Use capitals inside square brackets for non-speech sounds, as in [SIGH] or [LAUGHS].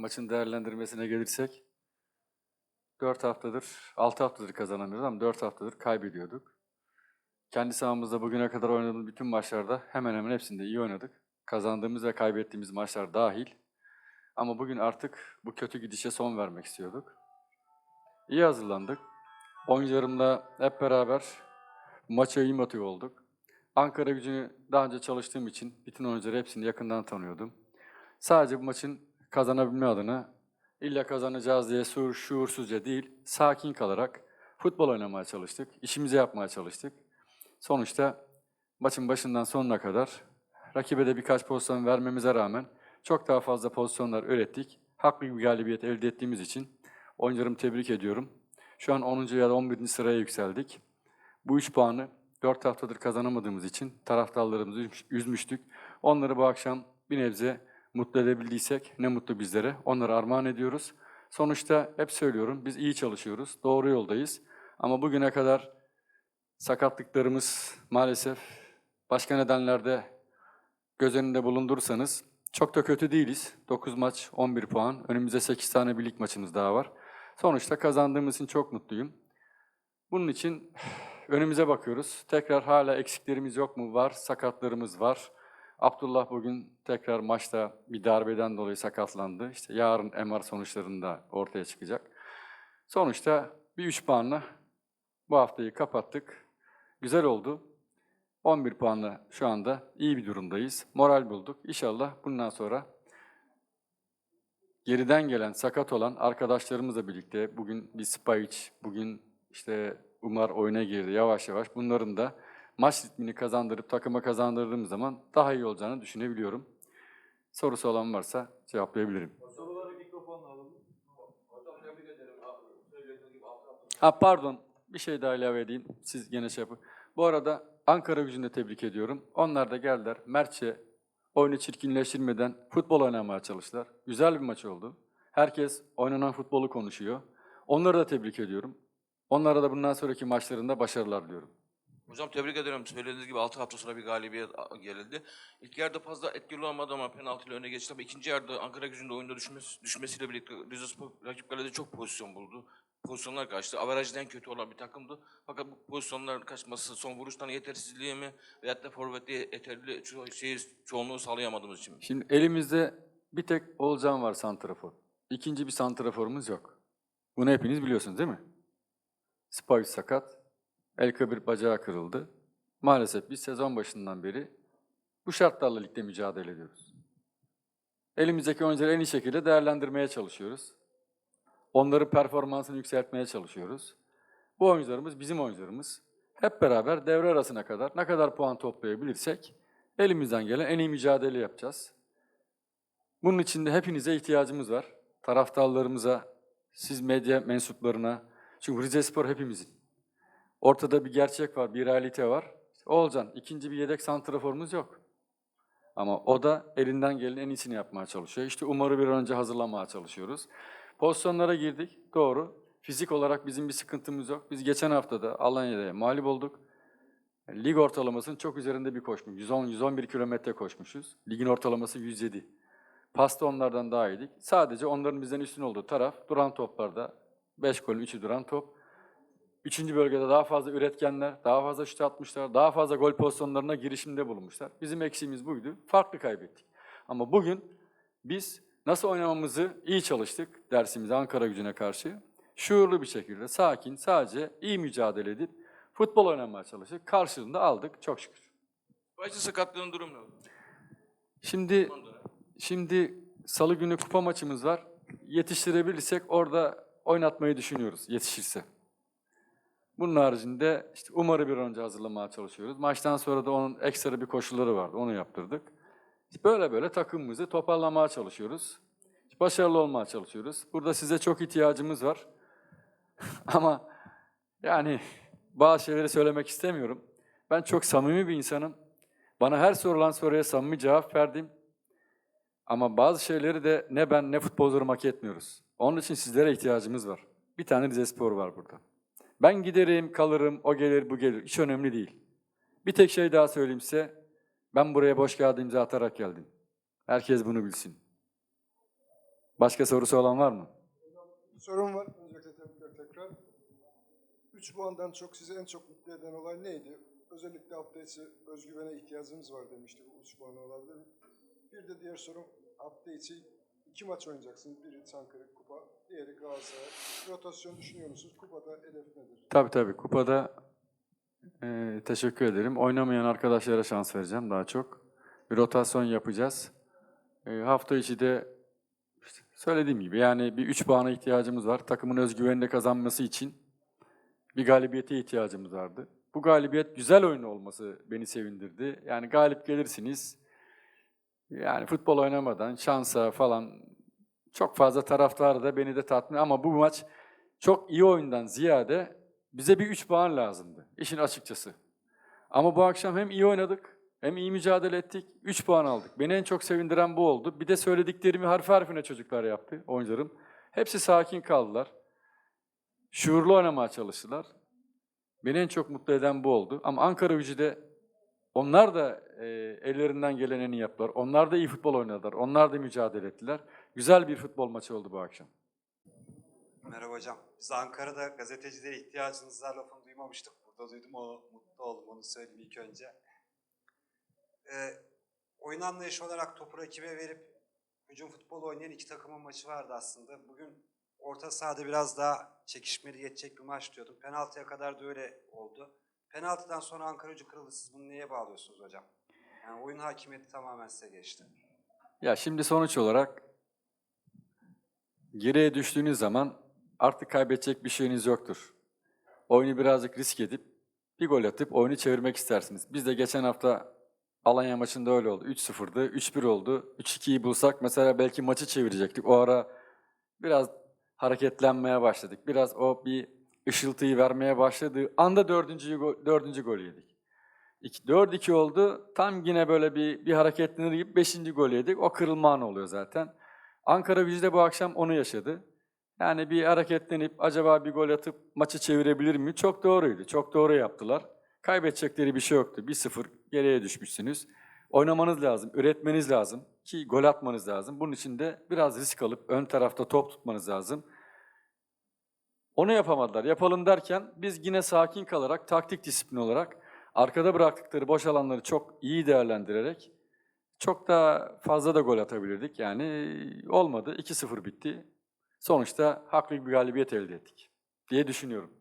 maçın değerlendirmesine gelirsek 4 haftadır, 6 haftadır kazanamıyoruz ama 4 haftadır kaybediyorduk. Kendi sahamızda bugüne kadar oynadığımız bütün maçlarda hemen hemen hepsinde iyi oynadık. Kazandığımız ve kaybettiğimiz maçlar dahil. Ama bugün artık bu kötü gidişe son vermek istiyorduk. İyi hazırlandık. Oyuncularımla hep beraber maça iyi motive olduk. Ankara gücünü daha önce çalıştığım için bütün oyuncuları hepsini yakından tanıyordum. Sadece bu maçın kazanabilme adına illa kazanacağız diye şuur, şuursuzca değil, sakin kalarak futbol oynamaya çalıştık, işimizi yapmaya çalıştık. Sonuçta maçın başından sonuna kadar rakibe de birkaç pozisyon vermemize rağmen çok daha fazla pozisyonlar ürettik. Haklı bir galibiyet elde ettiğimiz için oyuncularımı tebrik ediyorum. Şu an 10. ya da 11. sıraya yükseldik. Bu 3 puanı 4 haftadır kazanamadığımız için taraftarlarımızı üzmüş- üzmüştük. Onları bu akşam bir nebze mutlu edebildiysek ne mutlu bizlere. Onları armağan ediyoruz. Sonuçta hep söylüyorum biz iyi çalışıyoruz, doğru yoldayız. Ama bugüne kadar sakatlıklarımız maalesef başka nedenlerde göz önünde bulundurursanız çok da kötü değiliz. 9 maç, 11 puan. Önümüzde 8 tane birlik maçımız daha var. Sonuçta kazandığımız için çok mutluyum. Bunun için [SIGHS] önümüze bakıyoruz. Tekrar hala eksiklerimiz yok mu? Var. Sakatlarımız var. Abdullah bugün tekrar maçta bir darbeden dolayı sakatlandı. İşte yarın MR sonuçlarında ortaya çıkacak. Sonuçta bir 3 puanla bu haftayı kapattık. Güzel oldu. 11 puanla şu anda iyi bir durumdayız. Moral bulduk. İnşallah bundan sonra geriden gelen, sakat olan arkadaşlarımızla birlikte bugün bir Spahic, bugün işte Umar oyuna girdi yavaş yavaş. Bunların da maç ritmini kazandırıp takıma kazandırdığım zaman daha iyi olacağını düşünebiliyorum. Sorusu olan varsa cevaplayabilirim. Soruları mikrofonla alalım. Ha pardon, bir şey daha ilave edeyim. Siz gene şey yapın. Bu arada Ankara gücünü de tebrik ediyorum. Onlar da geldiler. Mertçe oyunu çirkinleştirmeden futbol oynamaya çalıştılar. Güzel bir maç oldu. Herkes oynanan futbolu konuşuyor. Onları da tebrik ediyorum. Onlara da bundan sonraki maçlarında başarılar diliyorum. Hocam tebrik ederim. Söylediğiniz gibi 6 hafta sonra bir galibiyet gelildi. İlk yarıda fazla etkili olamadı ama penaltıyla öne geçti ama ikinci yarıda Ankara gücünün de oyunda düşmesi, düşmesiyle birlikte Rizespor rakip kalede çok pozisyon buldu. Pozisyonlar kaçtı. Averajda en kötü olan bir takımdı. Fakat bu pozisyonların kaçması son vuruştan yetersizliği mi veyahut da forvette yeterli ço- şey, çoğunluğu sağlayamadığımız için mi? Şimdi elimizde bir tek Oğulcan var santrafor. İkinci bir santraforumuz yok. Bunu hepiniz biliyorsunuz değil mi? Spahic sakat. El Kabir bacağı kırıldı. Maalesef biz sezon başından beri bu şartlarla ligde mücadele ediyoruz. Elimizdeki oyuncuları en iyi şekilde değerlendirmeye çalışıyoruz. Onların performansını yükseltmeye çalışıyoruz. Bu oyuncularımız bizim oyuncularımız. Hep beraber devre arasına kadar ne kadar puan toplayabilirsek elimizden gelen en iyi mücadele yapacağız. Bunun için de hepinize ihtiyacımız var. Taraftarlarımıza, siz medya mensuplarına. Çünkü Rizespor hepimizin. Ortada bir gerçek var, bir realite var. Olcan, ikinci bir yedek santraforumuz yok. Ama o da elinden gelen en iyisini yapmaya çalışıyor. İşte Umar'ı bir önce hazırlamaya çalışıyoruz. Pozisyonlara girdik, doğru. Fizik olarak bizim bir sıkıntımız yok. Biz geçen hafta da Alanya'da mağlup olduk. Lig ortalamasının çok üzerinde bir koşmuş. 110-111 kilometre koşmuşuz. Ligin ortalaması 107. Pasta onlardan daha iyiydik. Sadece onların bizden üstün olduğu taraf duran toplarda 5 golün 3'ü duran top. Üçüncü bölgede daha fazla üretkenler, daha fazla şut atmışlar, daha fazla gol pozisyonlarına girişimde bulunmuşlar. Bizim eksiğimiz buydu. Farklı kaybettik. Ama bugün biz nasıl oynamamızı iyi çalıştık dersimize Ankara gücüne karşı. Şuurlu bir şekilde, sakin, sadece iyi mücadele edip futbol oynamaya çalıştık. Karşılığında aldık çok şükür. Başta sakatlığın durumu ne oldu? Şimdi. Şimdi salı günü kupa maçımız var. Yetiştirebilirsek orada oynatmayı düşünüyoruz yetişirse. Bunun haricinde işte Umar'ı bir önce hazırlamaya çalışıyoruz. Maçtan sonra da onun ekstra bir koşulları vardı. Onu yaptırdık. Böyle böyle takımımızı toparlamaya çalışıyoruz. Başarılı olmaya çalışıyoruz. Burada size çok ihtiyacımız var. [LAUGHS] Ama yani bazı şeyleri söylemek istemiyorum. Ben çok samimi bir insanım. Bana her sorulan soruya samimi cevap verdim. Ama bazı şeyleri de ne ben ne futbolcularım hak etmiyoruz. Onun için sizlere ihtiyacımız var. Bir tane Rizespor var burada. Ben giderim, kalırım, o gelir, bu gelir. Hiç önemli değil. Bir tek şey daha söyleyeyim size. Ben buraya boş kağıdı imza atarak geldim. Herkes bunu bilsin. Başka sorusu olan var mı? Sorum var. Öncelikle tebrikler tekrar. 3 puandan çok sizi en çok mutlu eden olay neydi? Özellikle hafta içi özgüvene ihtiyacımız var demişti. Bu 3 puan olabilir. Bir de diğer sorum hafta içi iki maç oynayacaksınız. Biri Çankırı Kupa, diğeri Galatasaray. Rotasyon düşünüyor musunuz? Kupada hedef nedir? Tabii tabii. Kupada eee, teşekkür ederim. Oynamayan arkadaşlara şans vereceğim daha çok. Bir rotasyon yapacağız. Eee, hafta içi de söylediğim gibi yani bir 3 puana ihtiyacımız var. Takımın özgüvenini kazanması için bir galibiyete ihtiyacımız vardı. Bu galibiyet güzel oyun olması beni sevindirdi. Yani galip gelirsiniz. Yani futbol oynamadan şansa falan çok fazla taraftarı da beni de tatmin ama bu maç çok iyi oyundan ziyade bize bir 3 puan lazımdı. işin açıkçası. Ama bu akşam hem iyi oynadık hem iyi mücadele ettik. 3 puan aldık. Beni en çok sevindiren bu oldu. Bir de söylediklerimi harfi harfine çocuklar yaptı, oyuncularım. Hepsi sakin kaldılar. Şuurlu oynamaya çalıştılar. Beni en çok mutlu eden bu oldu. Ama Ankara gücü onlar da e, ellerinden geleneni yaptılar. Onlar da iyi futbol oynadılar. Onlar da mücadele ettiler. Güzel bir futbol maçı oldu bu akşam. Merhaba hocam. Biz Ankara'da gazetecilere ihtiyacınız var lafını duymamıştık. Burada duydum o mutlu oldum onu söyleyeyim ilk önce. Ee, oyun anlayışı olarak topu rakibe verip hücum futbolu oynayan iki takımın maçı vardı aslında. Bugün orta sahada biraz daha çekişmeli geçecek bir maç diyordum. Penaltıya kadar da öyle oldu. Penaltıdan sonra Ankara gücü kırıldı. Siz bunu neye bağlıyorsunuz hocam? Yani oyun hakimiyeti tamamen size geçti. Ya şimdi sonuç olarak geriye düştüğünüz zaman artık kaybedecek bir şeyiniz yoktur. Oyunu birazcık risk edip bir gol atıp oyunu çevirmek istersiniz. Biz de geçen hafta Alanya maçında öyle oldu. 3-0'dı, 3-1 oldu. 3-2'yi bulsak mesela belki maçı çevirecektik. O ara biraz hareketlenmeye başladık. Biraz o bir ışıltıyı vermeye başladığı anda dördüncü, dördüncü golü yedik. 4-2 oldu. Tam yine böyle bir, bir hareketlenir gibi 5. gol yedik. O kırılma anı oluyor zaten. Ankara gücü de bu akşam onu yaşadı. Yani bir hareketlenip acaba bir gol atıp maçı çevirebilir mi? Çok doğruydu. Çok doğru yaptılar. Kaybedecekleri bir şey yoktu. 1-0 geriye düşmüşsünüz. Oynamanız lazım, üretmeniz lazım ki gol atmanız lazım. Bunun için de biraz risk alıp ön tarafta top tutmanız lazım. Onu yapamadılar. Yapalım derken biz yine sakin kalarak, taktik disiplin olarak arkada bıraktıkları boş alanları çok iyi değerlendirerek çok daha fazla da gol atabilirdik. Yani olmadı. 2-0 bitti. Sonuçta haklı bir galibiyet elde ettik diye düşünüyorum.